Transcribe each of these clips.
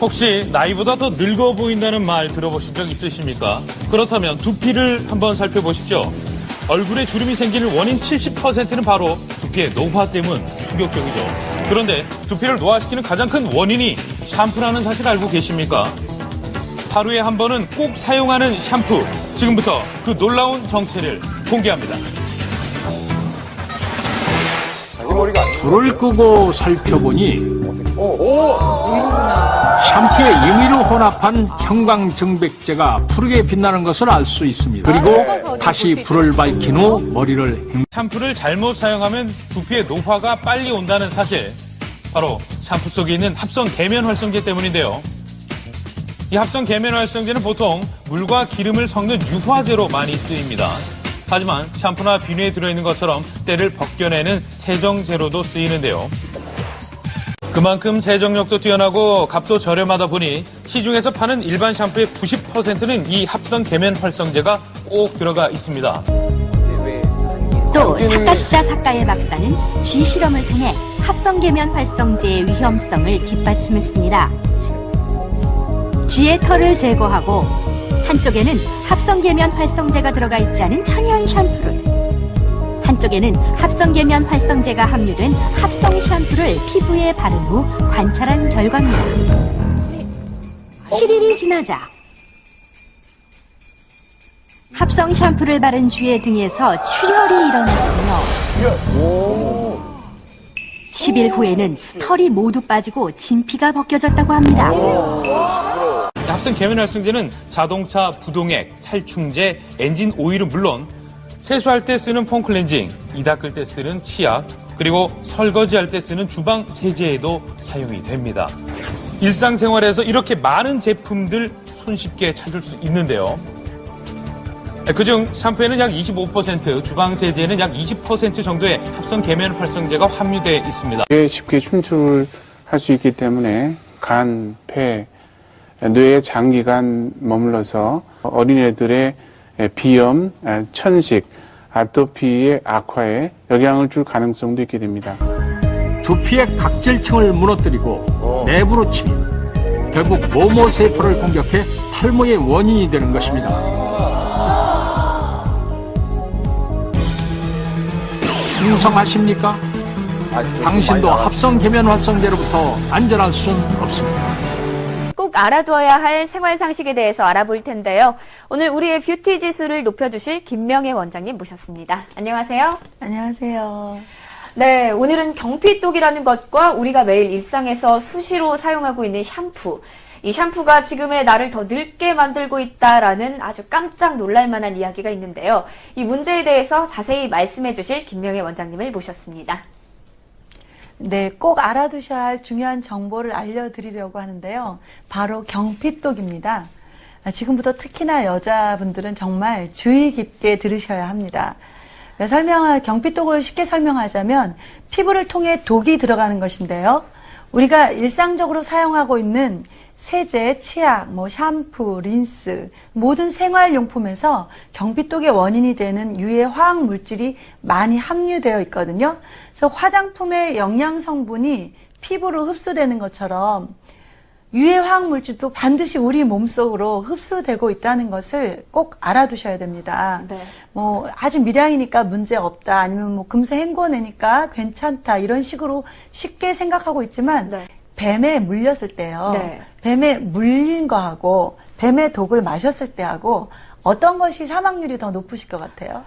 혹시 나이보다 더 늙어 보인다는 말 들어보신 적 있으십니까? 그렇다면 두피를 한번 살펴보십시오. 얼굴에 주름이 생기는 원인 70%는 바로 두피의 노화 때문 충격적이죠. 그런데 두피를 노화시키는 가장 큰 원인이 샴푸라는 사실 알고 계십니까? 하루에 한 번은 꼭 사용하는 샴푸. 지금부터 그 놀라운 정체를 공개합니다. 불을 끄고 살펴보니 샴푸에 임의로 혼합한 형광증백제가 푸르게 빛나는 것을 알 수 있습니다. 그리고 다시 불을 밝힌 후 머리를 헹- 샴푸를 잘못 사용하면 두피의 노화가 빨리 온다는 사실. 바로 샴푸 속에 있는 합성 계면 활성제 때문인데요. 이 합성 계면 활성제는 보통 물과 기름을 섞는 유화제로 많이 쓰입니다. 하지만 샴푸나 비누에 들어있는 것처럼 때를 벗겨내는 세정제로도 쓰이는데요. 그만큼 세정력도 뛰어나고 값도 저렴하다 보니 시중에서 파는 일반 샴푸의 90%는 이 합성 계면 활성제가 꼭 들어가 있습니다. 또 사카시다 사카의 박사는 쥐 실험을 통해 합성 계면 활성제의 위험성을 뒷받침했습니다. 쥐의 털을 제거하고 한쪽에는 합성계면 활성제가 들어가 있지 않은 천연 샴푸를 한쪽에는 합성계면 활성제가 함유된 합성 샴푸를 피부에 바른 후 관찰한 결과입니다. 7일이 지나자 합성 샴푸를 바른 쥐의 등에서 출혈이 일어났으며 10일 후에는 털이 모두 빠지고 진피가 벗겨졌다고 합니다. 합성 계면 활성제는 자동차 부동액, 살충제, 엔진 오일은 물론 세수할 때 쓰는 폼클렌징, 이 닦을 때 쓰는 치약, 그리고 설거지할 때 쓰는 주방 세제에도 사용이 됩니다. 일상생활에서 이렇게 많은 제품들 손쉽게 찾을 수 있는데요. 그중 샴푸에는 약 25%, 주방 세제에는 약 20% 정도의 합성 계면 활성제가 함유되어 있습니다. 쉽게 쉽게 침투를 할 수 있기 때문에 간, 폐, 뇌에 장기간 머물러서 어린애들의 비염, 천식, 아토피의 악화에 영향을 줄 가능성도 있게 됩니다. 두피의 각질층을 무너뜨리고 내부로 치면 결국 모모 세포를 공격해 탈모의 원인이 되는 것입니다. 인정하십니까? 당신도 합성 계면 활성제로부터 안전할 순 없습니다. 꼭 알아두어야 할 생활 상식에 대해서 알아볼 텐데요. 오늘 우리의 뷰티 지수를 높여주실 김명애 원장님 모셨습니다. 안녕하세요. 안녕하세요. 네, 오늘은 경피독이라는 것과 우리가 매일 일상에서 수시로 사용하고 있는 샴푸. 이 샴푸가 지금의 나를 더 늙게 만들고 있다라는 아주 깜짝 놀랄 만한 이야기가 있는데요. 이 문제에 대해서 자세히 말씀해 주실 김명애 원장님을 모셨습니다. 네, 꼭 알아두셔야 할 중요한 정보를 알려드리려고 하는데요. 바로 경피독입니다. 아, 지금부터 특히나 여자분들은 정말 주의 깊게 들으셔야 합니다. 설명, 경피독을 쉽게 설명하자면 피부를 통해 독이 들어가는 것인데요. 우리가 일상적으로 사용하고 있는 세제, 치약, 뭐 샴푸, 린스, 모든 생활용품에서 경피독의 원인이 되는 유해 화학 물질이 많이 함유되어 있거든요. 그래서 화장품의 영양 성분이 피부로 흡수되는 것처럼 유해 화학 물질도 반드시 우리 몸속으로 흡수되고 있다는 것을 꼭 알아두셔야 됩니다. 네. 뭐 아주 미량이니까 문제 없다 아니면 뭐 금세 헹궈내니까 괜찮다 이런 식으로 쉽게 생각하고 있지만 네. 뱀에 물렸을 때요. 네. 뱀에 물린 거하고 뱀의 독을 마셨을 때하고 어떤 것이 사망률이 더 높으실 것 같아요?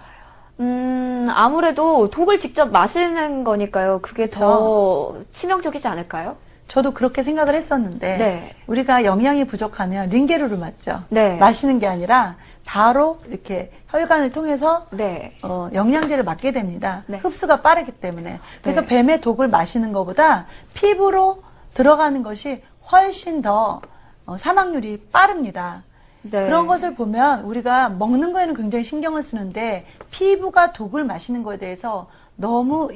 음, 아무래도 독을 직접 마시는 거니까요. 그게 더 치명적이지 않을까요? 저도 그렇게 생각을 했었는데 네. 우리가 영양이 부족하면 링게루를 맞죠. 네. 마시는 게 아니라 바로 이렇게 혈관을 통해서 네. 어, 영양제를 맞게 됩니다. 네. 흡수가 빠르기 때문에. 그래서 네. 뱀의 독을 마시는 것보다 피부로 들어가는 것이 훨씬 더 어, 사망률이 빠릅니다. 네. 그런 것을 보면 우리가 먹는 거에는 굉장히 신경을 쓰는데 피부가 독을 마시는 거에 대해서 너무